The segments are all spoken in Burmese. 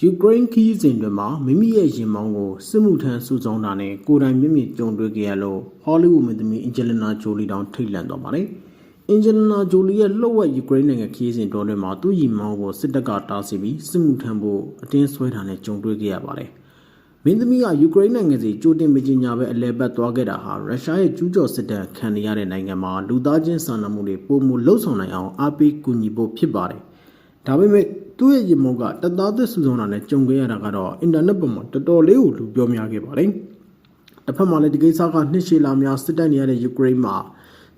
ယူကရိန်းခီးစဉ်တွေမှာမိမိရဲ့ရင်မောင်းကိုစစ်မှုထမ်းစုဆောင်းတာနဲ့ကိုယ်တိုင်မျက်မြင်ကြုံတွေ့ခဲ့ရလို့ဟောလိဝုဒ်မင်းသမီးအင်ဂျလီနာဂျိုလီတောင်ထိတ်လန့်သွားပါတယ်။အင်ဂျလီနာဂျိုလီရဲ့လှုပ်ဝက်ယူကရိန်းနိုင်ငံခီးစဉ်တော်တွေမှာသူ့ရင်မောင်းကိုစစ်တပ်ကတားဆီးပြီးစစ်မှုထမ်းဖို့အတင်းဆွဲတာနဲ့ကြုံတွေ့ခဲ့ရပါတယ်။မင်းသမီးကယူကရိန်းနိုင်ငံစီကြိုတင်မကြေညာပဲအလဲပတ်သွားခဲ့တာဟာရုရှားရဲ့ကျူးကျော်စစ်တပ်ခံနေရတဲ့နိုင်ငံမှာလူသားချင်းစာနာမှုတွေပုံမှုလှုပ်ဆောင်နိုင်အောင်အားပေးကူညီဖို့ဖြစ်ပါတယ်။ဒါပေမဲ့ သူ့ရဲ့ရင်မောကတပ်သားသစ်စုဆောင်တာနဲ့ကြုံခဲ့ရတာကတော့အင်တာနက်ပေါ်မှာတော်တော်လေးကိုလူပြောများခဲ့ပါတယ်။တစ်ဖက်မှာလည်းဒီကိစ္စကနှစ်ရှည်လာများစစ်တပ်နေရတဲ့ယူကရိန်းမှာ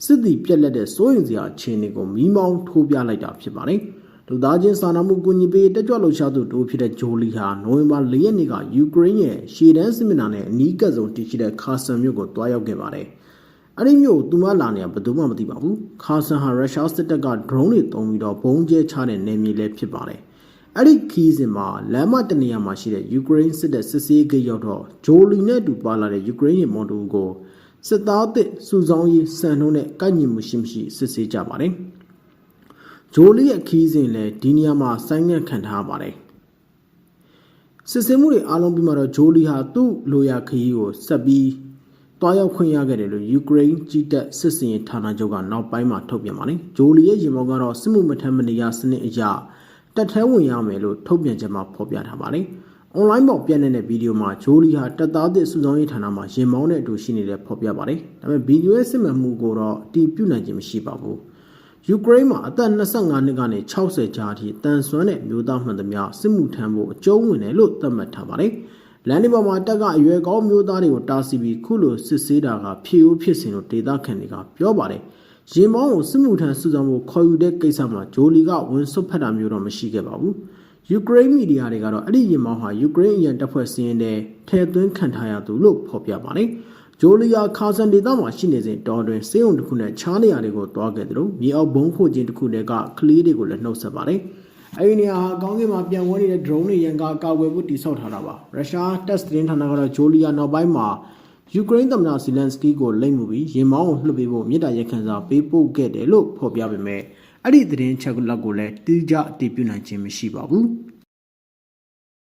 စစ်သည်ပြက်လက်တဲ့စိုးရင်စရာအခြေအနေကိုမီးမောင်းထိုးပြလိုက်တာဖြစ်ပါတယ်။လူသားချင်းစာနာမှုကူညီပေးတက်ကြွလှုပ်ရှားသူတို့ဖြစ်တဲ့ဂျိုလီဟာနိုဝင်ဘာ၄ရက်နေ့ကယူကရိန်းရဲ့ရှေ့တန်းစစ်မျက်နှာနဲ့အနီးကပ်ဆုံးတည်ရှိတဲ့ခါဆန်မြို့ကိုတွားရောက်ခဲ့ပါတယ်။ အဲ့ဒီမြို့ကိုသူမလာနေဘယ်သူမှမသိပါဘူး။ခါဆန်ဟာရုရှားစစ်တပ်က drone တွေတုံးပြီးတော့ဘုံကျဲချတဲ့နယ်မြေလည်းဖြစ်ပါတယ်။အဲ့ဒီခီးစဉ်မှာလမ်းမတနေရာမှာရှိတဲ့ယူကရိန်းစစ်တပ်စစ်ဆေးဂိတ်ရောက်တော့ဂျိုလီနဲ့အတူပါလာတဲ့ယူကရိန်းရဲ့မော်တူကိုစစ်သားသစ်စုဆောင်းရေးစံနှုန်းနဲ့ကိုက်ညီမှုရှိမရှိစစ်ဆေးကြပါတယ်။ဂျိုလီရဲ့ခီးစဉ်လည်းဒီနေရာမှာဆိုင်းငံ့ခံထားပါတယ်။စစ်ဆေးမှုတွေအားလုံးပြီးမှတော့ဂျိုလီဟာသူ့လိုရာခရီးကိုဆက်ပြီး တွားရောက်ခွင့်ရခဲ့တယ်လို့ယူကရိန်းကြီးတပ်စစ်စင်ရေးဌာနချုပ်ကနောက်ပိုင်းမှာထုတ်ပြန်ပါတယ်။ဂျိုလီရဲ့ရင်မောကတော့စစ်မှုမထမ်းမနေရစနစ်အရတက်ထဲဝင်ရမယ်လို့ထုတ်ပြန်ချက်မှာဖော်ပြထားပါတယ်။ online ပေါ်ပြန့်နေတဲ့ဗီဒီယိုမှာဂျိုလီဟာတပ်သားသစ်စုဆောင်းရေးဌာနမှာရင်မောင်းတဲ့အတူရှိနေတဲ့ဖော်ပြပါတယ်။ဒါပေမဲ့ဗီဒီယိုရဲ့စစ်မှန်မှုကိုတော့အတည်ပြုနိုင်ခြင်းမရှိပါဘူး။ယူကရိန်းမှာအသက်25နှစ်ကနေ60ကြားအထိတန်ဆွမ်းတဲ့မျိုးသားမှန်သမျှစစ်မှုထမ်းဖို့အကျုံးဝင်တယ်လို့သတ်မှတ်ထားပါတယ်။ လန်ဒီပေါ်မှာတက်ကအရွယ်ကောင်းမျိုးသားတွေကိုတားဆီးပြီးခုလိုစစ်ဆေးတာကဖြေဦးဖြစ်စဉ်လို့ဒေတာခန်တွေကပြောပါတယ်။ရင်မောင်းကိုစစ်မှုထမ်းစုဆောင်ဖို့ခေါ်ယူတဲ့ကိစ္စမှာဂျိုလီကဝန်ဆွတ်ဖက်တာမျိုးတော့မရှိခဲ့ပါဘူး။ယူကရိန်းမီဒီယာတွေကတော့အဲ့ဒီရင်မောင်းဟာယူကရိန်းအရန်တပ်ဖွဲ့စည်းရင်တဲ့ထဲသွင်းခံထားရသူလို့ဖော်ပြပါတယ်။ဂျိုလီယာခါဆန်ဒေတာမှာရှိနေစဉ်တောတွင်စေုံတစ်ခုနဲ့ချားနေရာတွေကိုတွားခဲ့တယ်လို့မြေအောက်ဘုံခိုခြင်းတစ်ခုတည်းကကလေးတွေကိုလည်းနှုတ်ဆက်ပါတယ်။ အဲဒီနေရာဟာကောင်းကင်မှာပြန်ဝဲနေတဲ့ drone တွေရန်ကကာကွယ်ဖို့တိစောက်ထားတာပါ။ရုရှားတက်စ်တင်းဌာနကတော့ဂျိုလီယာနောက်ပိုင်းမှာယူကရိန်းသမ္မတဇီလန်စကီကိုလိမ့်မှုပြီးရင်မောင်းကိုလှုပ်ပေးဖို့မြေတားရက်ခန့်စာပေးပို့ခဲ့တယ်လို့ဖော်ပြပေမဲ့အဲ့ဒီသတင်းချက်လက်ကိုလည်းတိကျအတည်ပြုနိုင်ခြင်းမရှိပါဘူး။